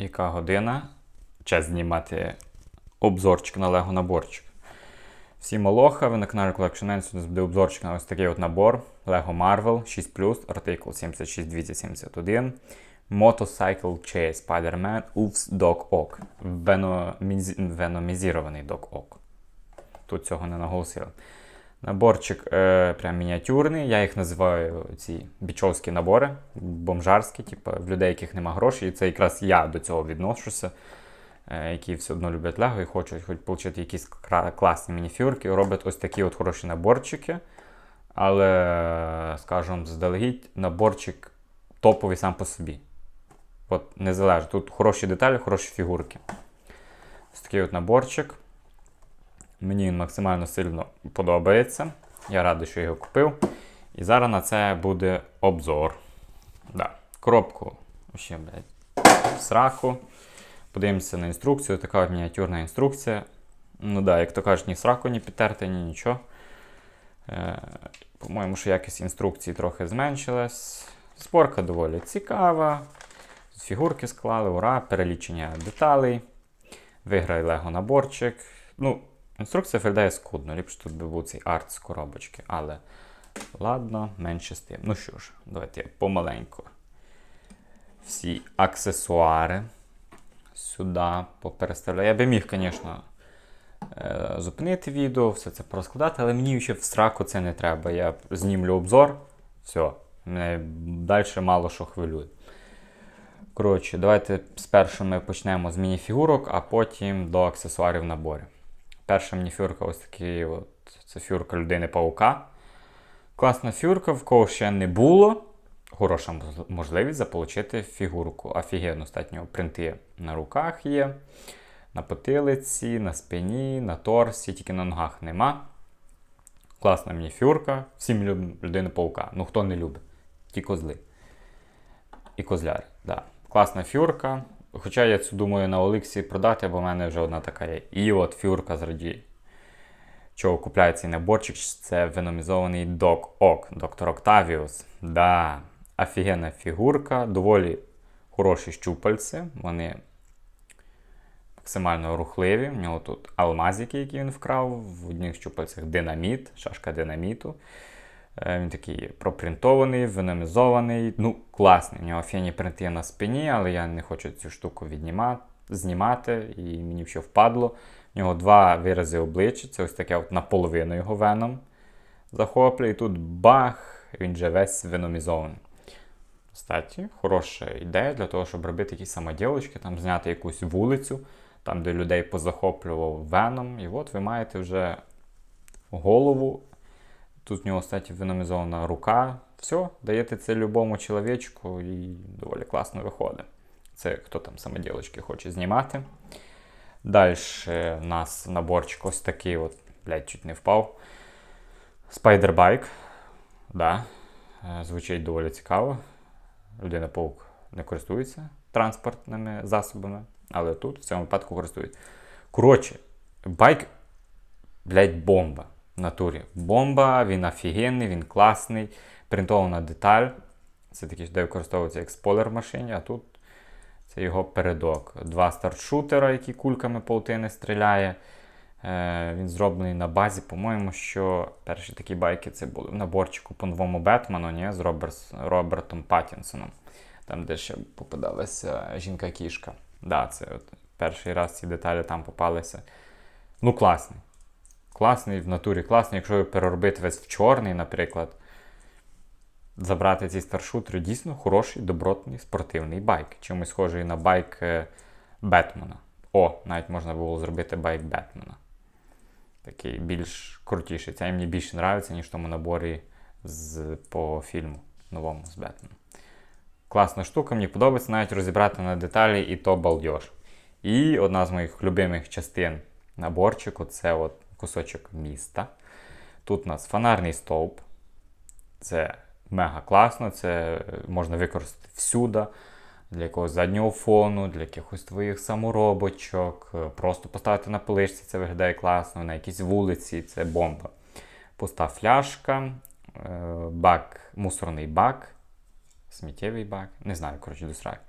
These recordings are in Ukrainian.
яка година. Час знімати обзорчик на Лего наборчик. Всім алоха, ви на каналі Collection N. Сьогодні буде обзорчик на ось такий от набор Lego Marvel 6 артикул 76271. Motorcycle Chase Spider-Man UFS Dog Ock. Веномізірований Dog Ock. Тут цього не наголосили. Наборчик е, прям мініатюрний. Я їх називаю ці бічовські набори, бомжарські, типу, в людей, яких нема грошей. І це якраз я до цього відношуся, е, які все одно люблять Лего і хочуть хоч отримати якісь класні мініфюрки. Роблять ось такі от хороші наборчики. Але, скажімо, заздалегідь, наборчик топовий сам по собі. От незалежно. Тут хороші деталі, хороші фігурки. Ось такий от наборчик. Мені він максимально сильно подобається. Я радий, що його купив. І зараз на це буде обзор. Да. Коробку ще, блядь, сраку. Подивимося на інструкцію. Така мініатюрна інструкція. Ну да, як то кажуть, ні сраку, ні підтерти, ні нічого. Е, по-моєму, що якість інструкції трохи зменшилась. Спорка доволі цікава. Фігурки склали, ура, перелічення деталей. Виграй Лего наборчик. Ну, інструкція виглядає скудно. Ліпше тут би був цей арт з коробочки. Але ладно, менше з тим. Ну що ж, давайте я помаленьку. Всі аксесуари сюди попереставляю. Я би міг, звісно, е, зупинити відео, все це порозкладати, але мені ще в сраку це не треба. Я знімлю обзор. Все, мене далі мало що хвилює. Коротше, давайте спершу ми почнемо з мініфігурок, а потім до аксесуарів в Перша мініфюрка ось такий от, це фюрка людини паука. Класна фюрка, в кого ще не було. Хороша можливість заполучити фігурку. Офігенно статньо принти на руках є, на потилиці, на спині, на торсі, тільки на ногах нема. Класна мініфюрка. Всім любимо людини паука. Ну хто не любить? Ті козли. І козляри. Да. Класна фюрка. Хоча я цю думаю на Олексі продати, бо в мене вже одна така є. І от фюрка зраді. Чого купляє цей наборчик, це веномізований Док Ок, доктор Октавіус. Да, офігенна фігурка, доволі хороші щупальці. Вони максимально рухливі. У нього тут алмазики, які він вкрав. В одних щупальцях динаміт, шашка динаміту. Е, Він такий пропринтований, веномізований. Ну, класний. У нього фіні принти на спині, але я не хочу цю штуку віднімати, знімати, і мені ще впадло. У нього два вирази обличчя. Це ось таке от наполовину його веном захоплює. І тут бах, він же весь веномізований. Кстати, хороша ідея для того, щоб робити якісь самоділочки, там зняти якусь вулицю, там, де людей позахоплював веном. І от ви маєте вже голову. Тут в нього, кстати, веномізована рука. Все, даєте це любому чоловічку і доволі класно виходить. Це хто там самоділочки хоче знімати. Далі у нас наборчик ось такий, от, блядь, чуть не впав. Spider-Bike. Да. е, Звучить доволі цікаво. Людина паук не користується транспортними засобами, але тут в цьому випадку користується. Коротше, байк, блядь, бомба. Натурі. Бомба, він офігенний, він класний. Принтована деталь. Це такий, де використовується як спойлер в машині, а тут це його передок. Два стартшутера, які кульками паутини стріляє. Е, він зроблений на базі, по-моєму, що перші такі байки це були в наборчику по новому Бетмену, ні, з Роберс, Робертом Паттінсоном. Там, де ще попадалася жінка-кішка. Да, це от перший раз ці деталі там попалися. Ну, класний. Класний, в натурі класний. Якщо його переробити весь в чорний, наприклад, забрати ці старшутери, дійсно хороший, добротний спортивний байк. Чимось схожий на байк е, Бетмена. О, навіть можна було зробити байк Бетмена. Такий більш крутіший. Це мені більше подобається, ніж в тому наборі з, по фільму новому з Бетменом. Класна штука, мені подобається навіть розібрати на деталі, і то балдеж. І одна з моїх любимих частин наборчику це от кусочок міста. Тут у нас фонарний стовп. Це мега класно, це можна використати всюди. Для якогось заднього фону, для якихось твоїх саморобочок. Просто поставити на поличці, це виглядає класно, на якійсь вулиці це бомба. Пуста фляжка, е, бак, мусорний бак, сміттєвий бак, не знаю, коротше, до сраки.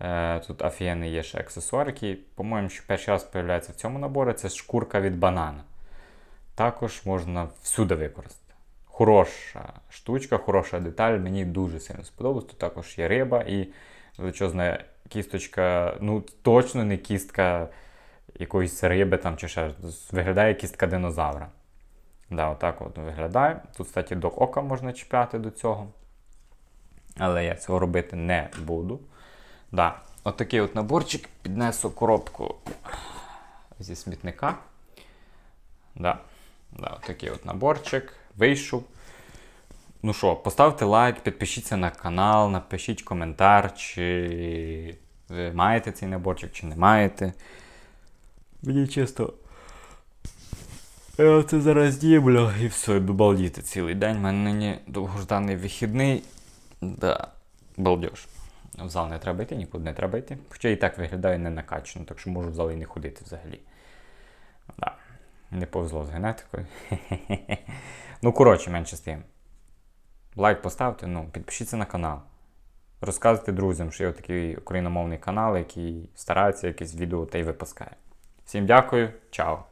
Е, Тут офігенний є ще аксесуар, який, по-моєму, перший раз з'являється в цьому наборі. Це шкурка від банана. Також можна всюди використати. Хороша штучка, хороша деталь. Мені дуже сильно сподобалось. Тут також є риба і величезна кісточка. Ну, точно не кістка якоїсь риби там чи ще. Виглядає кістка динозавра. Да, отак от виглядає. Тут, кстати, до ока можна чіпляти до цього. Але я цього робити не буду. Да. Отакий от наборчик піднесу коробку зі смітника. Да. Да, отакий от наборчик. Вийшов. Ну що, поставте лайк, підпишіться на канал, напишіть коментар, чи ви маєте цей наборчик, чи не маєте. Мені чисто. Я це зараз діблю і все, і балдіти цілий день. У мене нині довгожданий вихідний. Да, балдеж. В зал не треба йти, нікуди не треба йти. Хоча і так виглядає не накачано, так що можу в зал і не ходити взагалі. Да. Не повезло з генетикою. ну, коротше, менше з тим. Лайк поставте, ну, підпишіться на канал. Розказуйте друзям, що є такий україномовний канал, який старається якесь відео та й випускає. Всім дякую, чао!